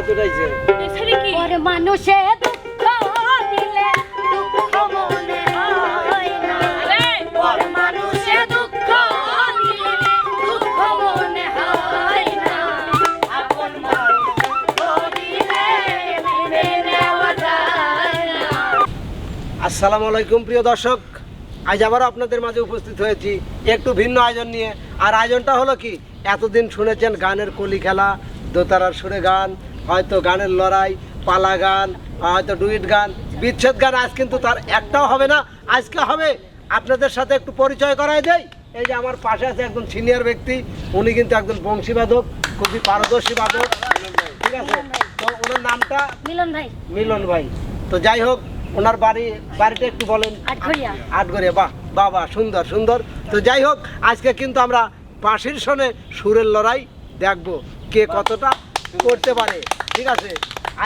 হাত উঠাইছে। এছাড়া মানুষে দুঃখ দিলে দুঃখ মনে হয় না। আরে, মানুষে দুঃখ দিলে দুঃখ মনে হয় না। আপন মানুষ দিলে মেনে নেওয়া যায় না আসসালামু আলাইকুম প্রিয় দর্শক। আজ আবার আপনাদের মাঝে উপস্থিত হয়েছি। একটু ভিন্ন আয়োজন নিয়ে। আর আয়োজনটা হলো কি? এতদিন শুনেছেন গানের কলি খেলা দোতারার সুরে গান হয়তো গানের লড়াই পালা গান হয়তো ডুইট গান বিচ্ছেদ গান আজ কিন্তু তার একটাও হবে না আজকে হবে। আপনাদের সাথে একটু পরিচয় করাই দেয় এই যে আমার পাশে আছে একজন সিনিয়র ব্যক্তি উনি কিন্তু একজন বংশীবাদক খুবই পারদর্শী বাদক। ঠিক আছে? তো ওনার নামটা? মিলন ভাই। মিলন ভাই। তো যাই হোক ওনার বাড়ি বাড়িটা একটু বলেন। আটঘরিয়া। আটগড়ে বাহ বাবা সুন্দর সুন্দর। তো যাই হোক আজকে কিন্তু আমরা বাঁশির শোনে সুরের লড়াই দেখব কে কতটা। করতে পারে। ঠিক আছে?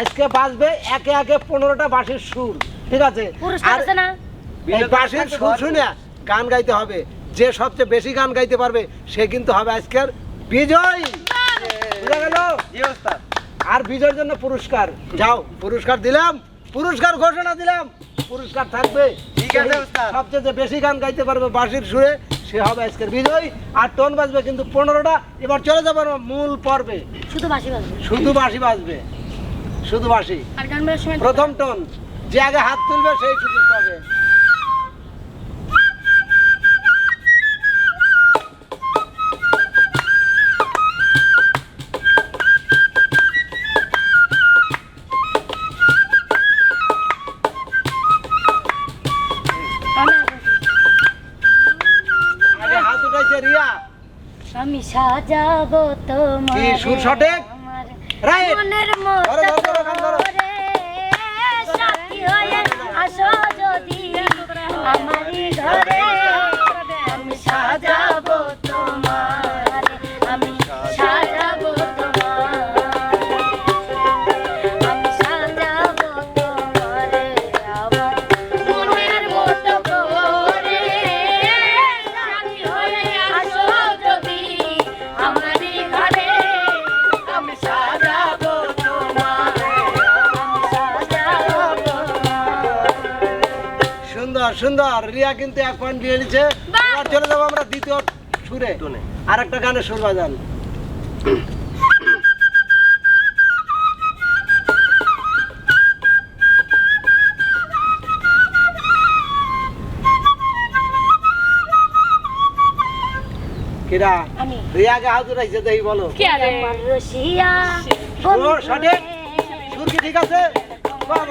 আজকে বাজবে একে একে পনেরোটা বাঁশির সুর। ঠিক আছে? আর এই বাঁশির সুর শুনে গান গাইতে হবে। যে সবচেয়ে বেশি গান গাইতে পারবে সে কিন্তু হবে আজকের বিজয়। বুঝা গেল? আর বিজয়ের জন্য পুরস্কার। যাও পুরস্কার দিলাম পুরস্কার ঘোষণা দিলাম। পুরস্কার থাকবে। ঠিক আছে, সবচেয়ে বেশি গান গাইতে পারবে বাঁশির সুরে সে হবে আজকের বিজয়। আর টোন বাজবে কিন্তু পনেরোটা। এবার চলে যাব মূল পর্বে। শুধু বাসি বাজবে। শুধু বাসি বাজবে। শুধু বাঁশি। সময় প্রথম টোন। যে আগে হাত তুলবে সেই সুযোগ পাবে। সাজাবো তোমার সুর সঠিক? রিয়া কিন্তু এক পয়েন্ট দিয়ে নিচ্ছে এবার চলে যাব আমরা দ্বিতীয় সুরে। আর একটা গানের সুর বাজান। কিরা? রিয়াকে হাত উঠাইছে দেখি বলো। কি আরে? আমার রসিয়া ও, সঠিক। সুর কি ঠিক আছে? বাহ,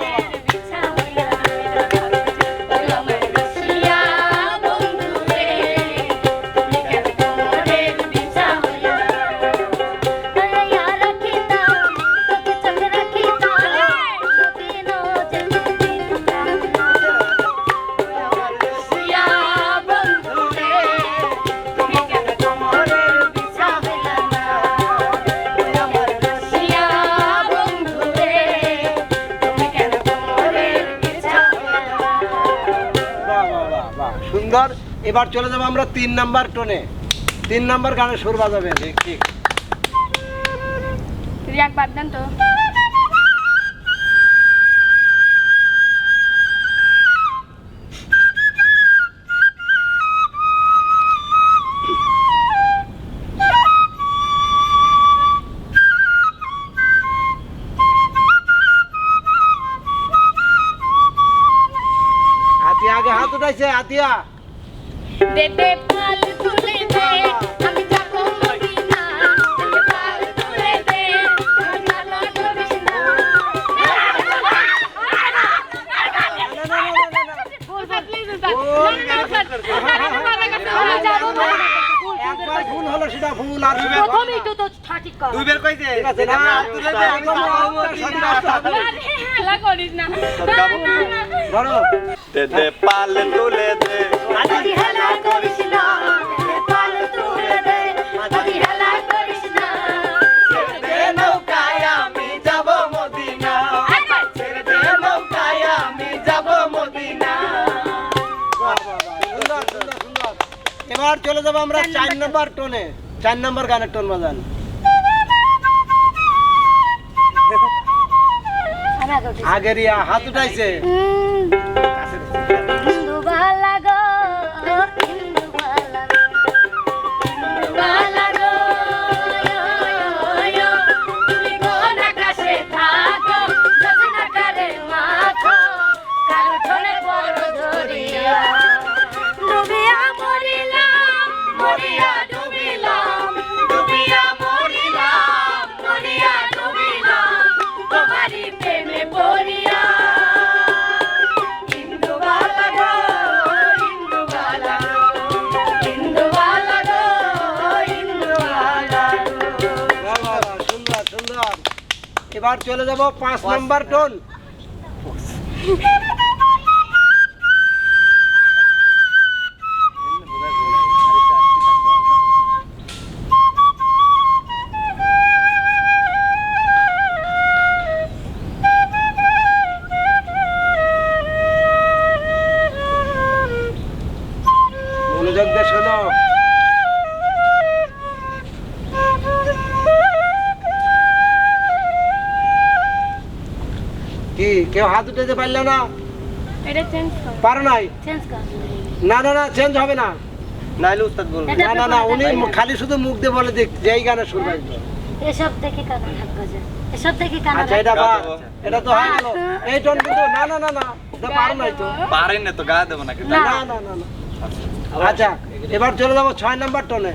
এবার চলে যাব আমরা তিন নাম্বার টোনে তিন নাম্বার গানের সুর বাজাবে। ঠিক ঠিক। রিয়াক বাদ দেন তো। হাতিয়া আগে হাত উঠাইছে হাতিয়া ভুল হলো সেটা ভুল আর প্রথমেই তো তো সঠিক কর। দুই কইছে ঠিক আছে না তুলে দে, আমি যাব মদিনা। আরে হেলা করিস না। না, না, না। ধরো দে দে পাল তুলে দে। আদি হেলা চলে যাব আমরা চার নম্বর টোনে। চার নম্বর গানের টোন বাজান। আগেরিয়া হাত উঠাইছে। যাব পাঁচ নাম্বার। টোন। কেউ হাত উঠাতে পারলে না। এটা চেঞ্জ কর। পারো নাই? চেঞ্জ কর। না না না চেঞ্জ হবে না। নাইলে উস্তাদ বলবে। না না না উনি খালি শুধু মুখ দিয়ে বলে দিক যে এই গানে সুর বাজবে এসব দেখে কানা থাকবে যে এসব দেখে কানা আচ্ছা এটা বা এটা তো হয়ে গেল এই টোন কিন্তু না না না না এটা পারো নাই তো। পারেন না তো গা দেবো না। না। না না না। আচ্ছা। এবার চলে যাব ছয় নাম্বার টোনে।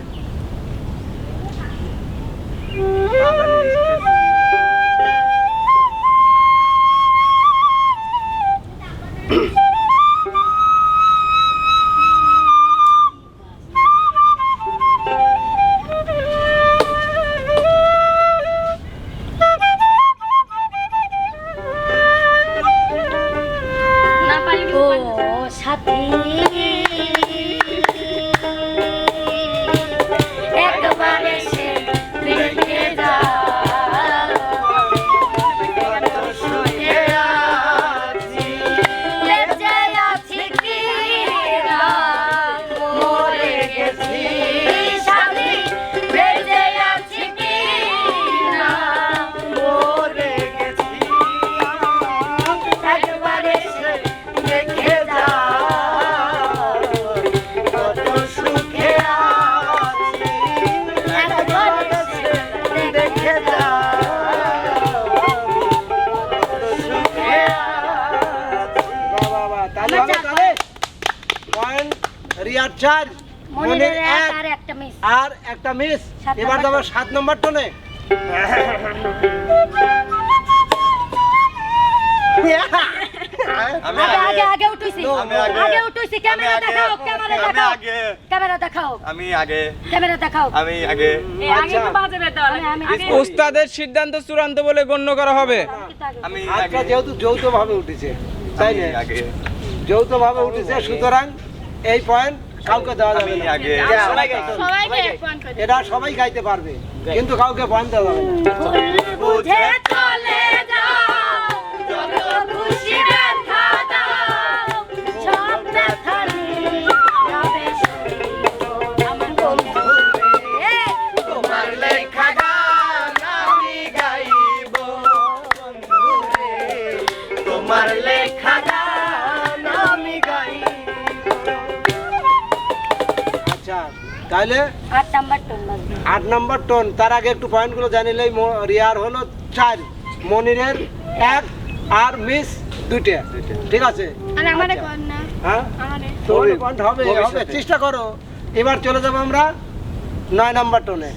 সাথী। দেখাও আমি আগে। এই আগে। তো বাজাবে তো আমি আমি আগে। উস্তাদের সিদ্ধান্ত চূড়ান্ত বলে গণ্য করা হবে। আমি আজকে যেহেতু যৌথ ভাবে উঠেছে তাই না? আগে। যৌথ ভাবে উঠেছে সুতরাং এই পয়েন্ট কাউকে দেওয়া যাবে না। আগে সবাইকে এক পয়েন্ট করে এটা সবাই গাইতে পারবে। কিন্তু কাউকে পান দেওয়া যাবে না। তাহলে আট নাম্বার টোন আট নম্বর টোন। তার আগে একটু পয়েন্টগুলো জানিলেই ম- রিয়ার হলো চার মনিরের এক আর মিস দুইটা। ঠিক আছে? না। হ্যাঁ? হবে। চেষ্টা করো। এবার চলে যাব আমরা নয় নাম্বার টোনে।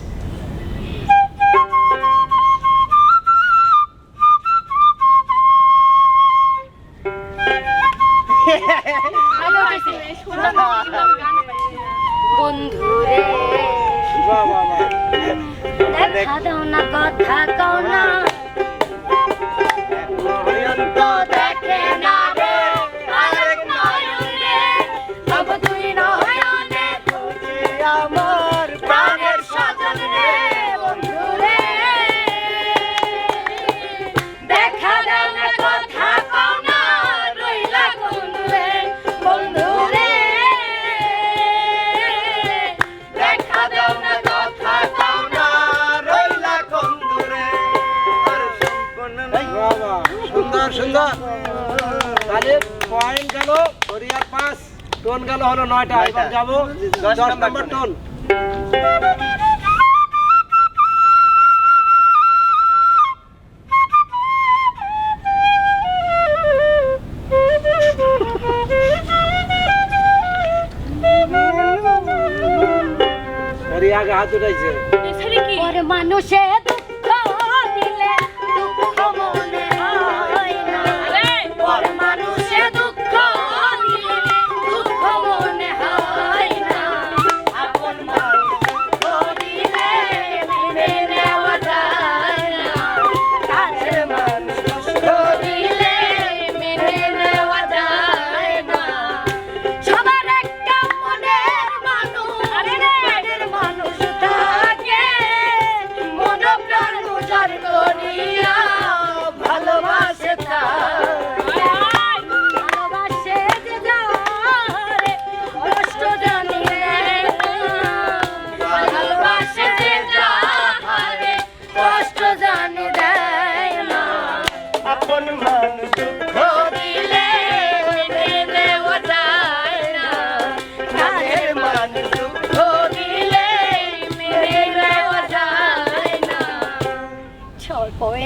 রিয়ার পাঁচ টোন গেল হলো নয়টা। এবার যাব দশ নম্বর টোন। হাত উঠাইছে। মানুষের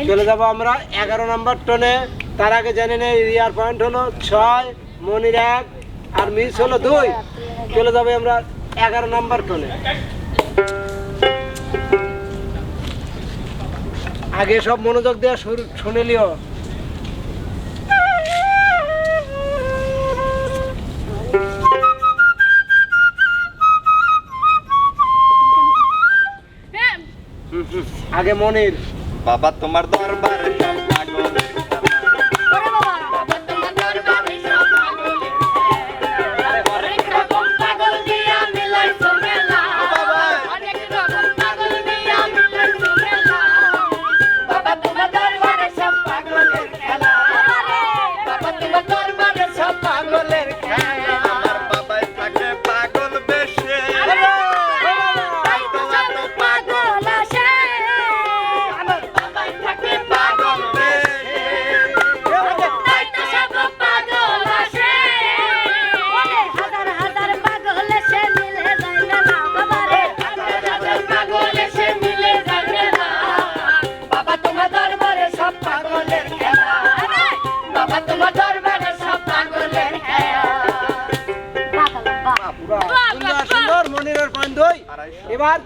চলে যাব আমরা এগারো নম্বর টোনে তার আগে জানি নেই রিয়ার পয়েন্ট হলো ছয় মনির এক আর মিস হলো দুই। চলে যাবে আমরা এগারো নম্বর টোনে আগে সব মনোযোগ দেওয়া শুনেলিও হ্যাঁ। আগে মনির। বাবা তোমার দরবার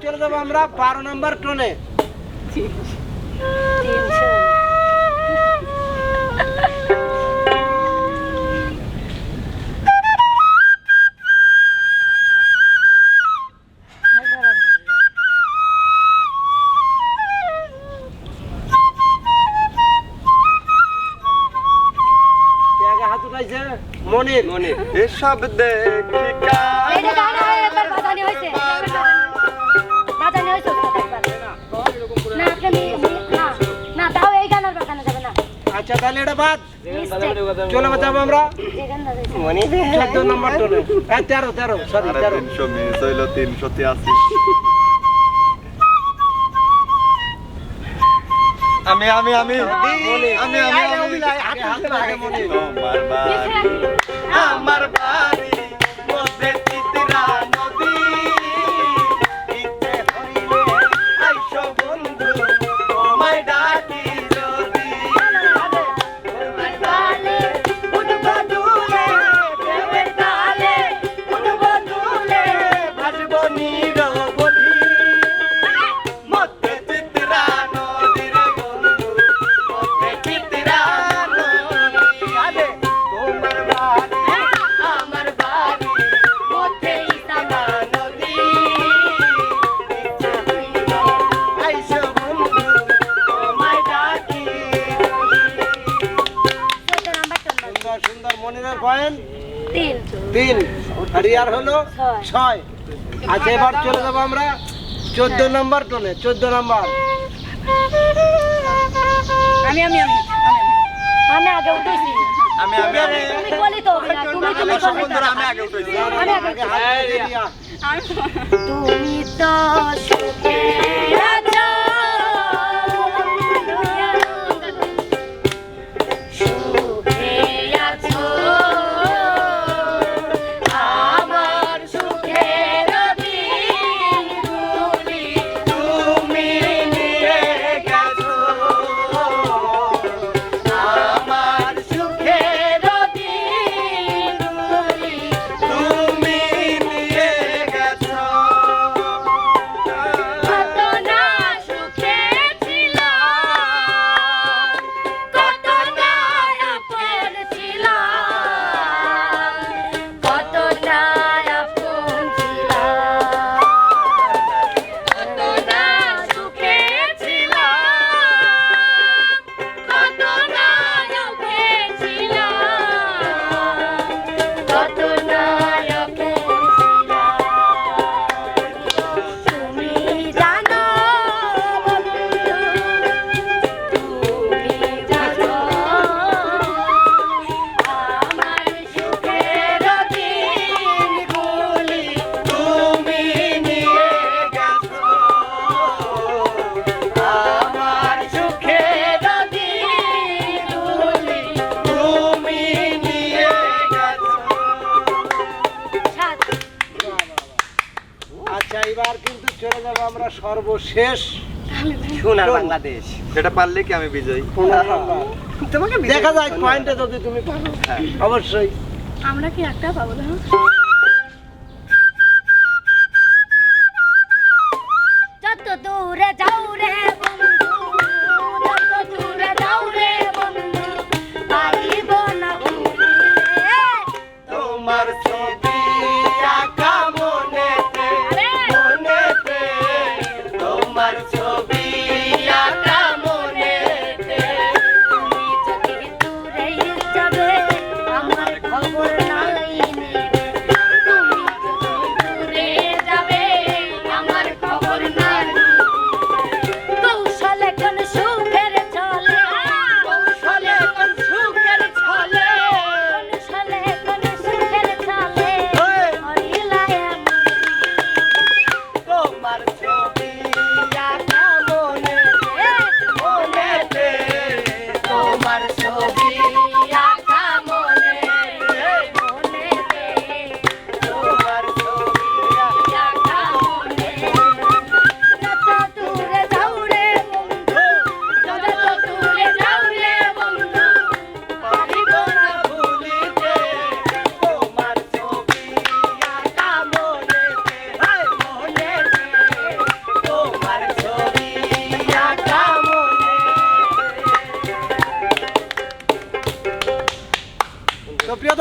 চলে যাব আমরা বারো নম্বর টোনে মনির। মনির। এসব দেখ আচ্ছা তাহলে এটা বাদ। চলে যাব আমরা। চোদ্দ নম্বর টোলে। হ্যাঁ তেরো তেরো সরি তেরো। তিনশো মিনিট হইল আমি আমি আমি আমি আমি আমার বাড়ি আমার বাড়ি তিন আর ইয়ার হলো ছয়। আচ্ছা এবার চলে যাব আমরা চোদ্দ নম্বর টোনে চোদ্দ নম্বর। আমি আমি আমি আমি আগে উঠেছি। আমি আমি আমি। আমি আমি তুমি তো সর্বশেষ সোনার বাংলাদেশ। সেটা পারলে কি আমি বিজয়ী? তোমাকে দেখা যায় পয়েন্টে যদি তুমি পারো। অবশ্যই। আমরা কি একটা পাবো না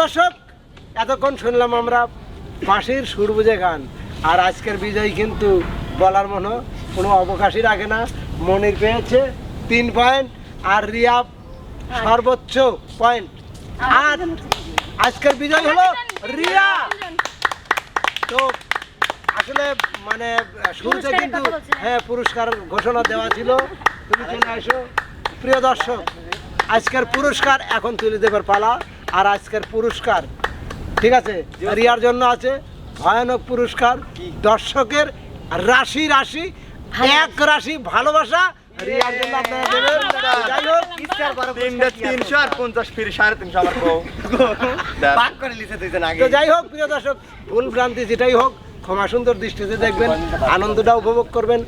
দর্শক এতক্ষণ শুনলাম আমরা বাঁশির সুর বুঝে গান আর আজকের বিজয় কিন্তু বলার মনে কোনো অবকাশই রাখে না। মনির পেয়েছে তিন পয়েন্ট আর রিয়া সর্বোচ্চ পয়েন্ট। আর আজকের বিজয় হলো রিয়া। তো আসলে মানে শুরুতে কিন্তু হ্যাঁ। পুরস্কার ঘোষণা দেওয়া ছিল। তুমি চলে আসো প্রিয় দর্শক আজকের পুরস্কার এখন তুলে দেবার পালা। আর আজকের পুরস্কার ঠিক আছে? রিয়ার জন্য আছে ভয়ানক পুরস্কার দর্শকের রাশি রাশি এক রাশি ভালোবাসা রিয়ার জন্য আপনারা দেবেন। যাই হোক তিনটা তিনশো আর পঞ্চাশ ফিরে সাড়ে তিনশো আমার তো যাই হোক প্রিয় দর্শক ভুল ভ্রান্তি যেটাই হোক ক্ষমা সুন্দর দৃষ্টিতে দেখবেন আনন্দটা উপভোগ করবেন।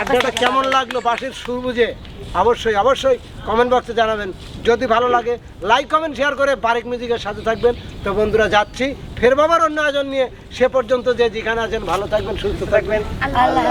আড্ডাটা কেমন লাগল বাসের সুর বুঝে অবশ্যই অবশ্যই কমেন্ট বক্সে জানাবেন। যদি ভালো লাগে লাইক কমেন্ট শেয়ার করে বারেক মিউজিকের সাথে থাকবেন। তো বন্ধুরা, যাচ্ছি। ফের বাবার অন্য আয়োজন নিয়ে। সে পর্যন্ত যে যেখানে আছেন, ভালো থাকবেন, সুস্থ থাকবেন। আল্লাহ